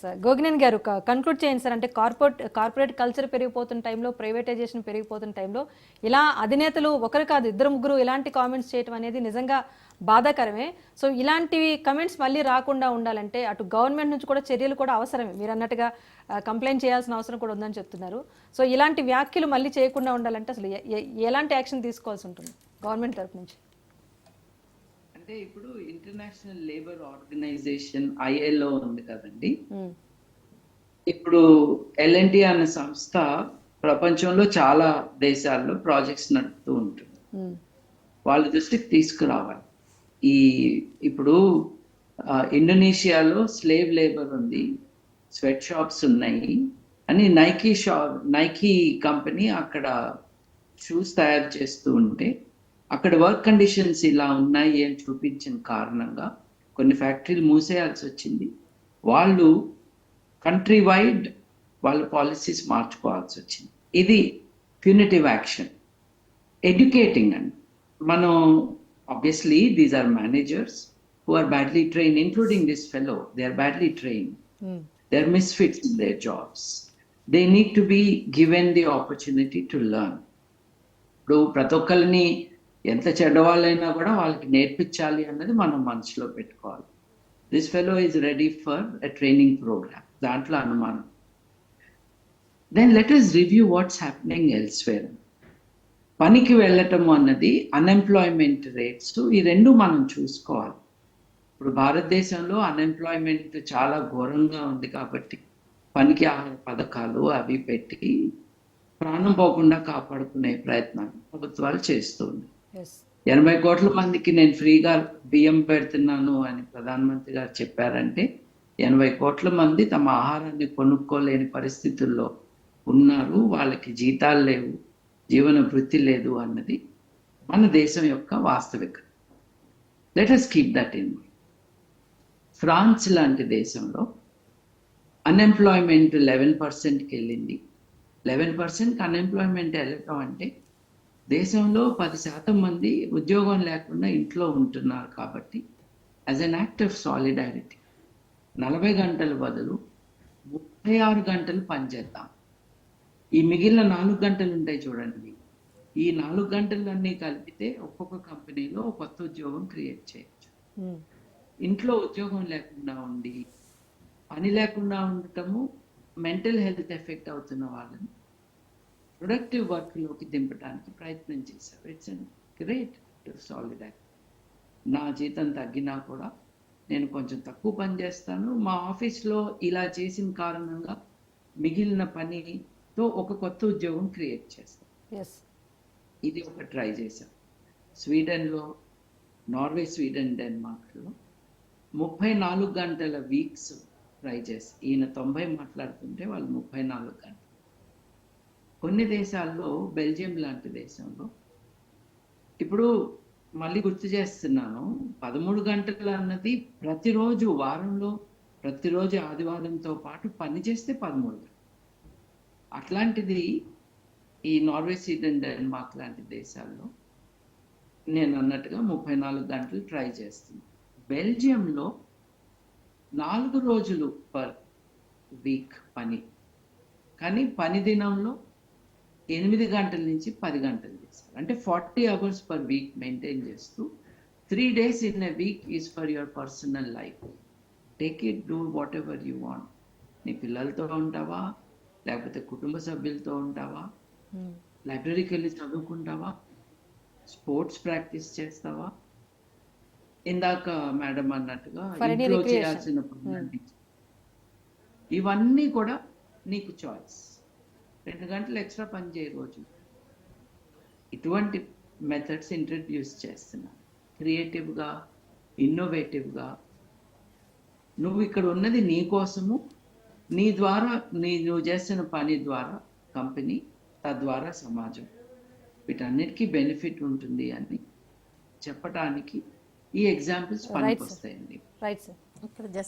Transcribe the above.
Sir గారు conclude చేయండి sir అంటే కార్పొరేట్ కార్పొరేట్ కల్చర్ పెరిగిపోతున్న టైంలో ప్రైవేటైజేషన్ పెరిగిపోతున్న టైంలో ఇలా అధినేతలు ఒకరు కాదు ఇద్దరు ముగ్గురు ఇలాంటి కామెంట్స్ చేయడం అనేది నిజంగా బాధాకరమే. సో ఇలాంటివి కమెంట్స్ మళ్ళీ రాకుండా ఉండాలంటే అటు గవర్నమెంట్ నుంచి కూడా చర్యలు కూడా అవసరమే. మీరు అన్నట్టుగా కంప్లైంట్ చేయాల్సిన అవసరం కూడా ఉందని చెప్తున్నారు. సో ఇలాంటి వ్యాఖ్యలు మళ్ళీ చేయకుండా ఉండాలంటే అసలు ఎలాంటి యాక్షన్ తీసుకోవాల్సి ఉంటుంది? గవర్నమెంట్ తరపు నుంచి. అంటే ఇప్పుడు ఇంటర్నేషనల్ లేబర్ ఆర్గనైజేషన్ ఐఎల్ఓ ఉంది కదండి. ఇప్పుడు ఎల్ఎన్టీ అనే సంస్థ ప్రపంచంలో చాలా దేశాల్లో ప్రాజెక్ట్స్ నడుపుతూ ఉంటుంది. వాళ్ళ దృష్టికి తీసుకురావాలి. ఈ ఇప్పుడు ఇండోనేషియాలో స్లేవ్ లేబర్ ఉంది స్వెట్ షాప్స్ ఉన్నాయి అని నైకీ షాప్ నైకీ కంపెనీ అక్కడ షూస్ తయారు చేస్తూ ఉంటే అక్కడ వర్క్ కండిషన్స్ ఇలా ఉన్నాయి అని చూపించిన కారణంగా కొన్ని ఫ్యాక్టరీలు మూసేయాల్సి వచ్చింది. వాళ్ళు కంట్రీ వైడ్ వాళ్ళ పాలసీస్ మార్చుకోవాల్సి వచ్చింది. ఇది ప్యూనిటివ్ యాక్షన్ ఎడ్యుకేటింగ్ అండి. మనం obviously these are managers who are badly train including this fellow they are badly train they are misfits in their jobs they need to be given the opportunity to learn ఇప్పుడు ప్రతి ఒక్కరిని ఎంత చెడ్డవాళ్ళైనా కూడా వాళ్ళకి నేర్పించాలి అన్నది మనం మనసులో పెట్టుకోవాలి. This fellow is ready for a training program దాంట్లో అనుమానం. Then let us review what's happening elsewhere పనికి వెళ్ళటం అన్నది అన్ఎంప్లాయ్మెంట్ రేట్స్ ఈ రెండు మనం చూసుకోవాలి. ఇప్పుడు భారతదేశంలో అన్ఎంప్లాయ్మెంట్ చాలా ఘోరంగా ఉంది కాబట్టి పనికి ఆహార పథకాలు అవి పెట్టి ప్రాణం పోకుండా కాపాడుకునే ప్రయత్నాలు ప్రభుత్వాలు చేస్తుంది. ఎనభై కోట్ల మందికి నేను ఫ్రీగా బియ్యం పెడుతున్నాను అని ప్రధానమంత్రి గారు చెప్పారంటే ఎనభై కోట్ల మంది తమ ఆహారాన్ని కొనుక్కోలేని పరిస్థితుల్లో ఉన్నారు. వాళ్ళకి జీతాలు లేవు జీవన వృత్తి లేదు అన్నది మన దేశం యొక్క వాస్తవికత let us keep that in France లాంటి దేశంలో అన్ఎంప్లాయ్మెంట్ లెవెన్ పర్సెంట్కి వెళ్ళింది. లెవెన్ పర్సెంట్కి అన్ఎంప్లాయ్మెంట్ వెళ్ళటం అంటే దేశంలో పది శాతం మంది ఉద్యోగం లేకుండా ఇంట్లో ఉంటున్నారు కాబట్టి as an act of solidarity నలభై గంటల బదులు ముప్పై ఆరు గంటలు పనిచేద్దాం ఈ మిగిలిన నాలుగు గంటలు ఉంటాయి చూడండి. ఈ నాలుగు గంటలన్నీ కలిపితే ఒక్కొక్క కంపెనీలో కొత్త ఉద్యోగం క్రియేట్ చేయొచ్చు. ఉమ్, ఇంట్లో ఉద్యోగం లేకుండా ఉండి పని లేకుండా ఉండటము మెంటల్ హెల్త్ ఎఫెక్ట్ అవుతున్న వాళ్ళని ప్రొడక్టివ్ వర్క్లోకి దింపడానికి ప్రయత్నం చేశారు ఇట్స్ అన్ గ్రేట్ సాలిడారిటీ నా జీతం తగ్గినా కూడా నేను కొంచెం తక్కువ పని చేస్తాను. మా ఆఫీస్లో ఇలా చేసిన కారణంగా మిగిలిన పనితో ఒక కొత్త ఉద్యోగం క్రియేట్ చేస్తాను yes. ఇది ఒక ట్రై చేశాం స్వీడన్లో నార్వే స్వీడన్ డెన్మార్క్లో ముప్పై నాలుగు గంటల వీక్స్ ట్రై చేసి ఈయన తొంభై మాట్లాడుతుంటే వాళ్ళు ముప్పై నాలుగు గంటలు. కొన్ని దేశాల్లో బెల్జియం లాంటి దేశంలో ఇప్పుడు మళ్ళీ గుర్తు చేస్తున్నాను పదమూడు గంటలు అన్నది ప్రతిరోజు వారంలో ప్రతిరోజు ఆదివారంతో పాటు పని చేస్తే పదమూడు గంటలు. అట్లాంటిది ఈ నార్వే స్వీడన్ డెన్మార్క్ లాంటి దేశాల్లో నేను అన్నట్టుగా ముప్పై నాలుగు గంటలు ట్రై చేస్తుంది బెల్జియంలో నాలుగు రోజులు పర్ వీక్ పని. కానీ పని దినంలో ఎనిమిది గంటల నుంచి పది గంటలు చేస్తారు. అంటే forty hours per week maintain చేస్తూ three days in a week is for your personal life. Take it do whatever you want. నీ పిల్లలతో ఉంటావా? లేకపోతే కుటుంబ సభ్యులతో ఉంటావా? ఉమ్, లైబ్రరీకి వెళ్ళి చదువుకుంటావా? స్పోర్ట్స్ ప్రాక్టీస్ చేస్తావా? ఇందాక మేడం అన్నట్టుగా ఇంట్లో. చేయాల్సిన పనులన్నీ ఇవన్నీ కూడా నీకు చాయిస్ రెండు గంటలు ఎక్స్ట్రా పని చేయ రోజు. ఇటువంటి మెథడ్స్ ఇంట్రడ్యూస్ చేస్తున్నా. క్రియేటివ్గా ఇన్నోవేటివ్గా నువ్వు ఇక్కడ ఉన్నది నీ కోసము నీ ద్వారా నీ నువ్వు చేస్తున్న పని ద్వారా కంపెనీ తద్వారా సమాజం. వీటన్నిటికీ బెనిఫిట్ ఉంటుంది అని చెప్పటానికి ఈ ఎగ్జాంపుల్స్ Right, sir. పనికొస్తాయండి. రైట్ సార్ ఇక్కడ జస్ట్